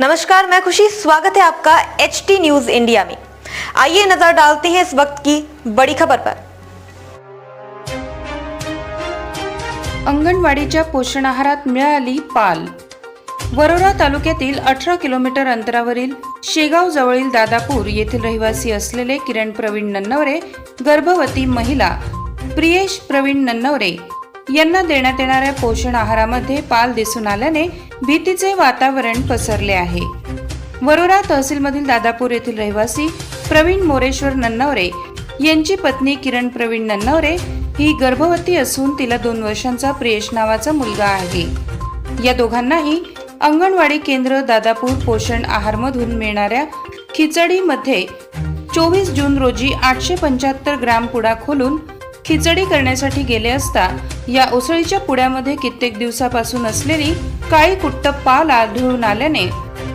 नमस्कार मैं खुशी। स्वागत है आपका एच टी न्यूज इंडिया में। आइए नजर डालते हैं इस वक्त की बड़ी खबर पर। अंगणवाडीच्या पोषण आहारात मिळाली पाल। वरोरा तालुक्यातील अठरा किलोमीटर अंतरावरील शेगाव जवळील दादापूर येथील रहिवासी असलेले किरण प्रवीण नन्नवरे गर्भवती महिला प्रियेश प्रवीण नन्नवरे यांना देण्यात येणाऱ्या पोषण आहारामध्ये पाल दिसून आल्याने भीतीचे वातावरण पसरले आहे. वरोरा तहसीलमधील दादापूर येथील रहिवासी प्रवीण मोरेश्वर नन्नवरे यांची पत्नी किरण प्रवीण नन्नवरे ही गर्भवती असून तिला दोन वर्षांचा प्रियेश नावाचा मुलगा आहे. या दोघांनाही अंगणवाडी केंद्र दादापूर पोषण आहारमधून मिळणाऱ्या खिचडीमध्ये चोवीस जून रोजी आठशे पंच्याहत्तर ग्राम पुडा खोलून खिचडी करण्यासाठी गेले असता या उसळीच्या पुड्यामध्ये कित्येक दिवसापासून असलेली काळी कुट्ट आढळून आल्याने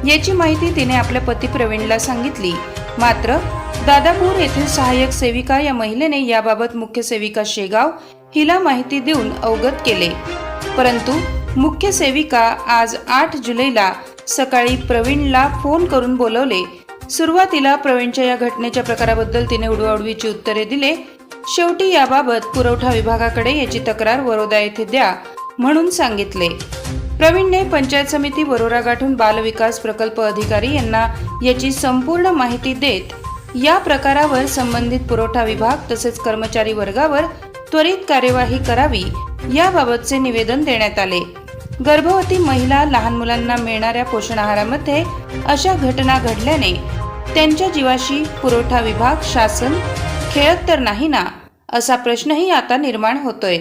याची माहिती तिने आपल्या पती प्रवीणला सांगितली. मात्र दादापूर येथील सहाय्यक सेविका या महिलेने याबाबत मुख्य सेविका शेगाव हिला माहिती देऊन अवगत केले. परंतु मुख्य सेविका आज आठ जुलैला सकाळी प्रवीणला फोन करून बोलवले. सुरुवातीला प्रवीणच्या या घटनेच्या प्रकाराबद्दल तिने उडवाउडवीची उत्तरे दिले. शेवटी याबाबत पुरवठा विभागाकडे याची तक्रार वरोदा येथे द्या म्हणून सांगितले. प्रवीणने पंचायत समिती वरोरा गाठून बालविकास प्रकल्प अधिकारी यांना याची संपूर्ण माहिती देत या प्रकारावर संबंधित पुरवठा विभाग तसेच कर्मचारी वर्गावर त्वरित कार्यवाही करावी याबाबतचे निवेदन देण्यात आले. गर्भवती महिला लहान मुलांना मिळणाऱ्या पोषण आहारामध्ये अशा घटना घडल्याने त्यांच्या जीवाशी पुरवठा विभाग शासन खेळत तर नाही ना? असा प्रश्नही आता निर्माण होतोय.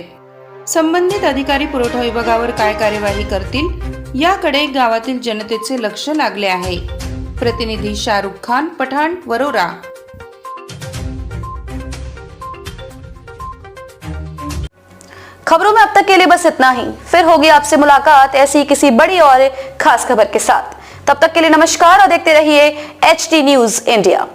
संबंधित अधिकारी पुरवठा विभागावर काय कार्यवाही करतील याकडे गावातील जनतेचे लक्ष लागले आहे. प्रतिनिधी शाहरुख खान पठाण वरोरा. खबरों में अब तक के लिए बस इतना ही। फिर होगी आपसे मुलाकात ऐसी किसी बड़ी और खास खबर के साथ। तब तक के लिए नमस्कार और देखते रहिए एच टी न्यूज इंडिया